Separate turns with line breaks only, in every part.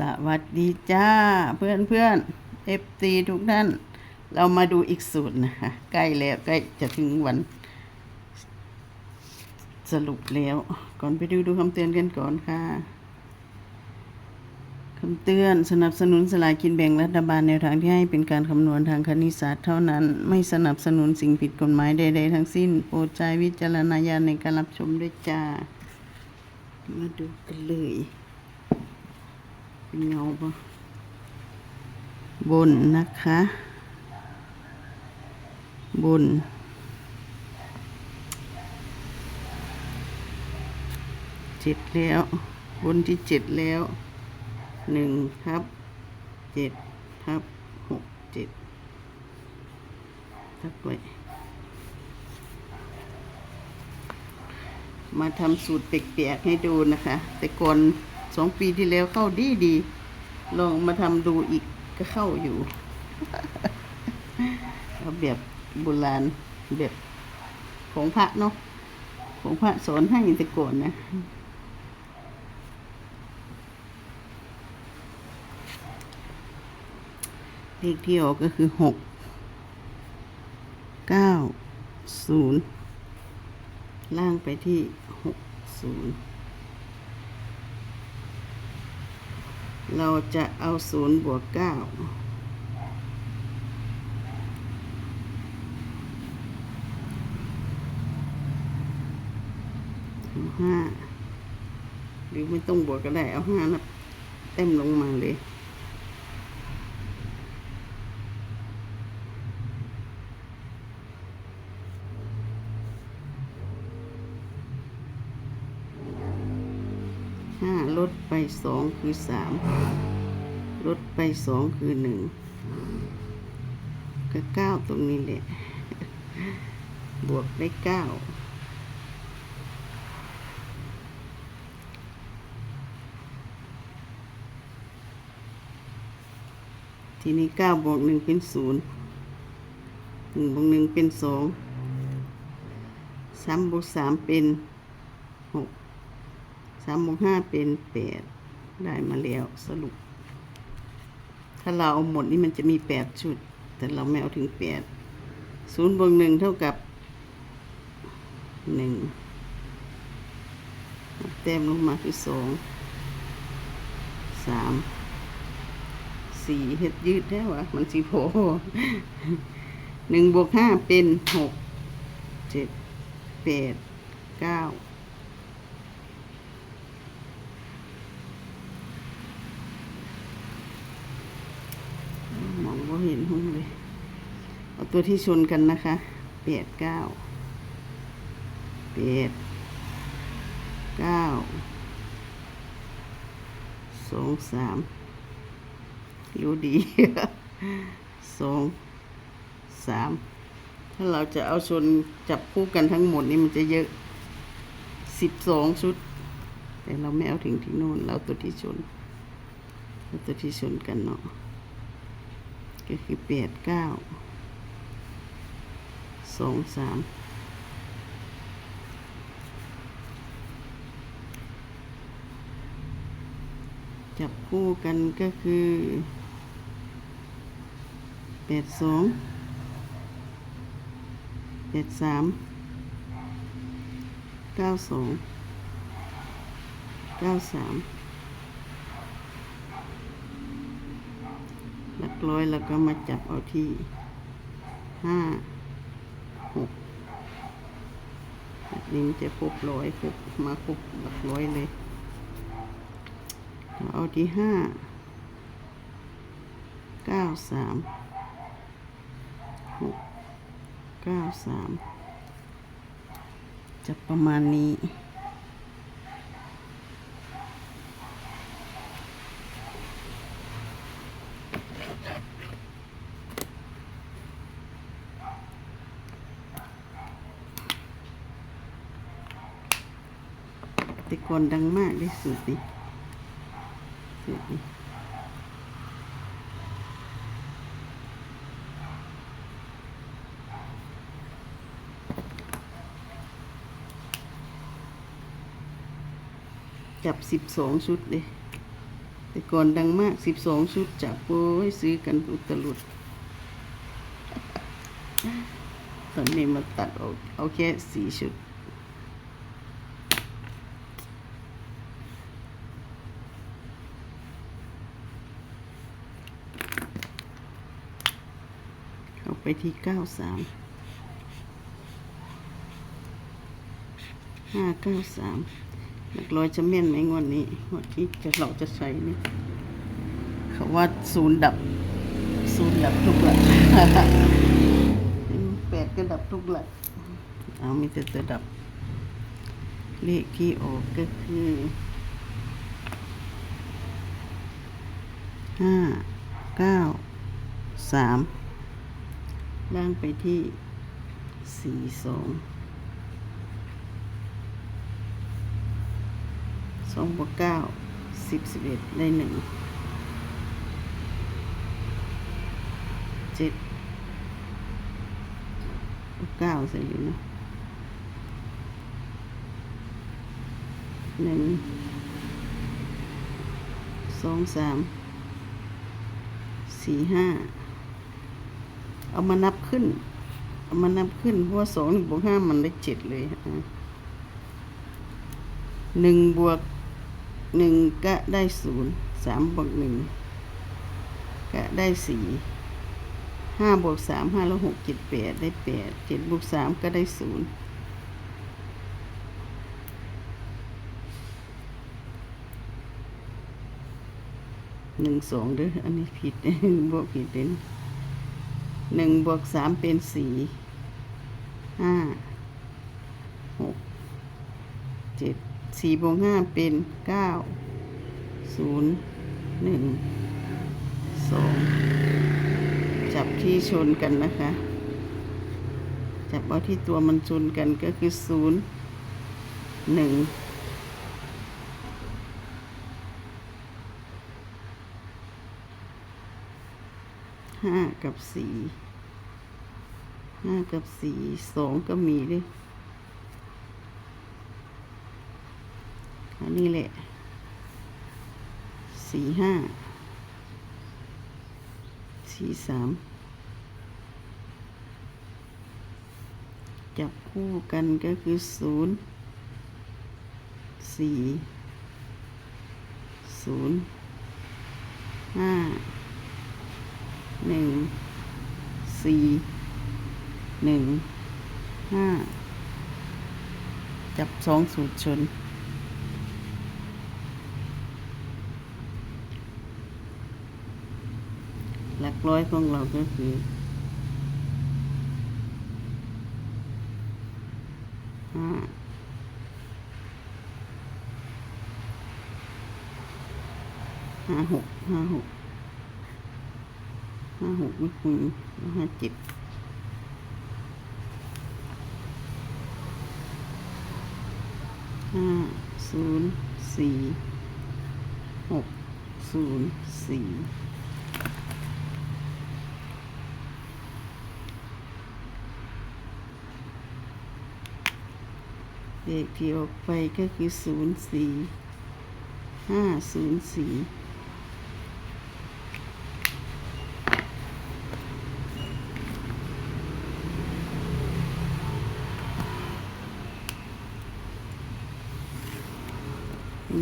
สวัสดีจ้า เพื่อนเพื่อนเอฟซีทุกท่าน เรามาดูอีกสูตรนะคะ ใกล้แล้วใกล้จะถึงวัน สรุปแล้ว ก่อนไปดูดูคำเตือนกันก่อนค่ะคำเตือนสนับสนุนสลากกินแบ่งรัฐบาลแนวทางที่ให้เป็นการคำนวณทางคณิตศาสตร์เท่านั้น ไม่สนับสนุนสิ่งผิดกฎหมายใดๆทั้งสิ้น โปรดใช้วิจารณญาณในการรับชมด้วยจ้า มาดูกันเลย เป็นเงาปะบนนะคะ บน เจ็ดแล้ว บนที่เจ็ดแล้วหนึ่งทับเจ็ดทับหกเจ็ดทับไว้มาทำสูตรแปลกๆให้ดูนะคะ แต่ก่อน สองปีที่แล้วเข้าดีดี ลองมาทำดูอีกก็เข้าอยู่เอาแบบโบราณแบบของพระเนาะของพระสอนให้แต่ก่อนนะเลขที่ออกก็คือหกเก้าศูนย์ล่างไปที่หกศูนย์ เราจะเอาศูนย์บวกเก้าเอาห้าหรือไม่ต้องบวกก็ได้เอาห้าแล้วเต็มลงมาเลย ลดไปสองคือสามลดไปสองคือหนึ่งก็เก้าตรงนี้แหละ บวกได้เก้าทีนี้เก้าบวกหนึ่งเป็นศูนย์หนึ่งบวกหนึ่งเป็นสองสามบวกสามเป็นหก สามบวกห้าเป็นแปดได้มาแล้วสรุป ถ้าเราเอาหมดนี่มันจะมีแปดชุด แต่เราไม่เอาถึงแปดศูนย์บวกหนึ่งเท่ากับหนึ่งแต้มลงมาคือสองสามสี่เฮ็ดยืดได้วะมันสีโผหนึ่งบวกห้าเป็นหกเจ็ดแปดเก้า มองว่าเห็นหุ้งเลย เอา ตัวที่ชนกันนะคะแปดเก้าแปดเก้าสองสามรู้ดีสองสามถ้าเราจะเอาชนจับคู่กันทั้งหมดนี่มันจะเยอะสิบสองชุด แต่เราไม่เอาถึงที่โน่น เราตัวที่ชนเอาตัวที่ชนกันเนาะก็คือแปดเก้า สองสามจับคู่กันก็คือแปดสองแปดสามเก้าสองเก้าสามหลักร้อยแล้วก็มาจับเอาที่ห้า หกแบบนี้มันจะครบร้อยครบมาครบหลักร้อยเลย เอาที่ห้าเก้าสามหกเก้าสามจะประมาณนี้ แต่ก่อนดังมากที่สุดนี่สูตรนี้จับสิบสองชุดเลยแต่ก่อนดังมากสิบสองชุดจับโอ้ยซื้อกันอุตลุด ตอนนี้มาตัดออกเอาแค่สี่ชุด เข้าไป ที่เก้าสามห้าเก้าสามหลักร้อยจะแม่นไหมงวดนี้งวดที่จะเราจะใช้นี่เขาว่าศูนย์ดับ ศูนย์ดับทุกหลักแปดก็ดับทุกหลัก เอามีแต่จะดับ เลขที่ออกก็คือห้าเก้าสาม ล่างไปที่สี่สองสองบวกเก้าสิบสิบเอ็ดได้หนึ่งเจ็ดบวกเก้าใส่เลยเนาะหนึ่งสองสามสี่ห้า เอามานับขึ้น เอามานับขึ้นเพราะว่าสองบวกห้ามันได้เจ็ดเลยหนึ่งบวกหนึ่งก็ได้ศูนย์สามบวกหนึ่งก็ได้สี่ห้าบวกสามห้าแล้วหกเจ็ดแปดได้แปดเจ็ดบวกสามก็ได้ศูนย์หนึ่งสองเด้ออันนี้ผิดบวกผิดเด่น หนึ่งบวกสามเป็นสี่ห้าหกเจ็ดสี่บวกห้าเป็นเก้าศูนย์หนึ่งสองจับที่ชนกันนะคะ จับเอาที่ตัวมันชนกันก็คือศูนย์หนึ่ง ห้ากับสี่ห้ากับสี่สองก็มีด้วยอันนี้แหละสี่ห้าสี่สามจับคู่กันก็คือศูนย์สี่ศูนย์ห้า หนึ่งสี่หนึ่งห้าจับสองสูตรชน หลักร้อยของเราก็คือห้าห้าหกห้าหก ห้าหกไม่คุยห้าเจ็ดห้าศูนย์สี่หกศูนย์สี่เลขที่ออกไปก็คือศูนย์สี่ห้าศูนย์สี่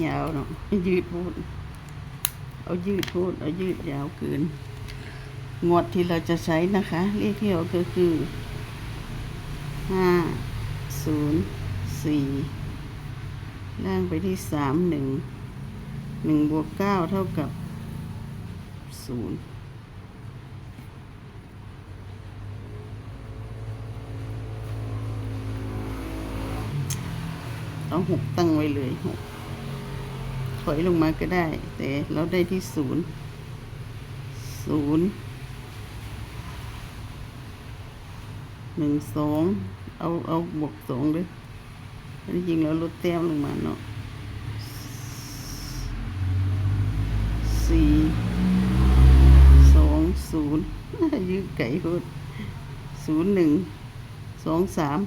ยาวเนาะยืดพูด เอายืดพูด เอายืดยาวเกิน งวดที่เราจะใช้นะคะ เลขที่ออกก็คือห้าศูนย์สี่ล่างไปที่สามหนึ่งหนึ่งบวกเก้าเท่ากับศูนย์เอาหกตั้งไว้เลยหก อยลงมาก็ได้ แต่เราได้ที่ศูนย์ศูนย์หนึ่งสองเอาเอาบวกสองเลยอันนี้จริงแล้วลดแต้มลงมาเนาะสี่สองศูนย์ยืดไก่พูดศูนย์หนึ่งสองสาม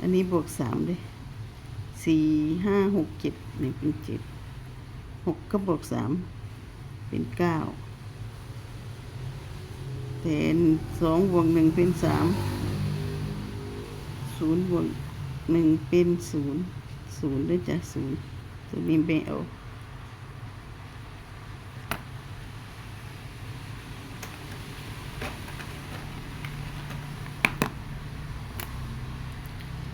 อันนี้บวกสามเลยสี่ห้าหกเจ็ดนี่เป็นเจ็ด หกก็บวกสามเป็นเก้าแทนสองบวกหนึ่งเป็นสามศูนย์บวกหนึ่งเป็นศูนย์ศูนย์ด้วยจ้ะศูนย์ตัวนี้ไม่เอา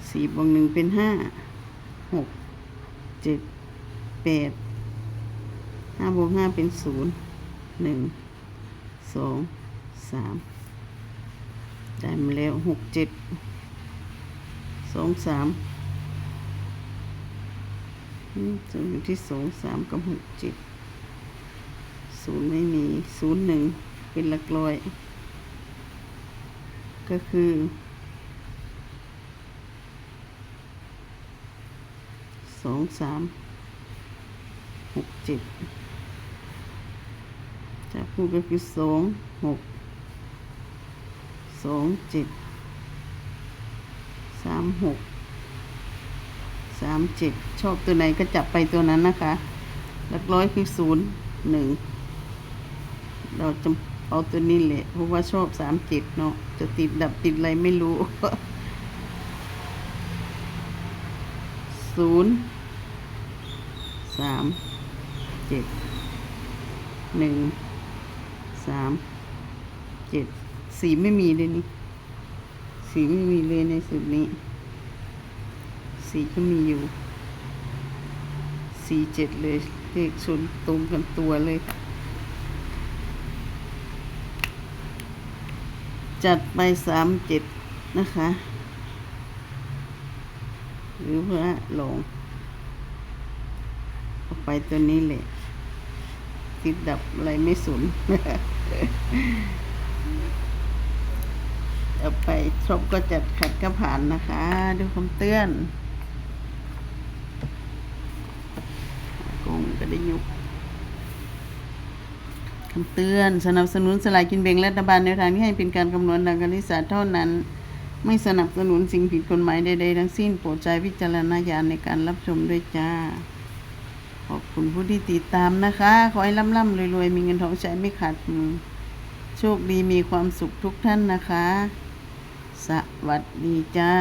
สี่บวกหนึ่งเป็นห้าหกเจ็ดแปด ห้าบวกห้าเป็นศูนย์หนึ่งสองสามได้มาแล้วหกเจ็ดสองสามอืมจะอยู่ที่สองสามกับหกเจ็ดศูนย์ไม่มีศูนย์หนึ่งเป็นหลักร้อย ก็คือสองสามหกเจ็ด จะพูดก็คือสองหกสองเจ็ดสามหกสามเจ็ดชอบตัวไหนก็จับไปตัวนั้นนะคะหลักร้อยคือศูนย์หนึ่งเราจะเอาตัวนี้แหละเพราะว่าชอบสามเจ็ดเนาะจะติดดับติดอะไรไม่รู้ศูนย์สามเจ็ดหนึ่ง สามเจ็ดสีไม่มีเลยนี่สีไม่มีเลยในสูตรนี้ สีก็มีอยู่สี่เจ็ดเลยเลขชนตรงกันตัวเลย จัดไปสามเจ็ดนะคะ หรือว่าหลงเอาไปตัวนี้แหละติดดับอะไรไม่สุน เอาไปชอบก็จัดขัดก็ผ่านนะคะ ดูคำเตือนกงก็ได้ยุกคำเตือนสนับสนุนสลายกินแบ่งรัฐบาลในทางที่ให้เป็นการคำนวณดังกนิษฐาเท่านั้น ไม่สนับสนุนสิ่งผิดกฎหมายใดๆทั้งสิ้นโปรดใช้วิจารณญาณในการรับชมด้วยจ้า อบคุณผู้ที่ติดตามนะคะ ขอให้ร่ำๆรวยๆ มีเงินทองใช้ไม่ขาดมือ โชคดีมีความสุขทุกท่านนะคะ สวัสดีจ้า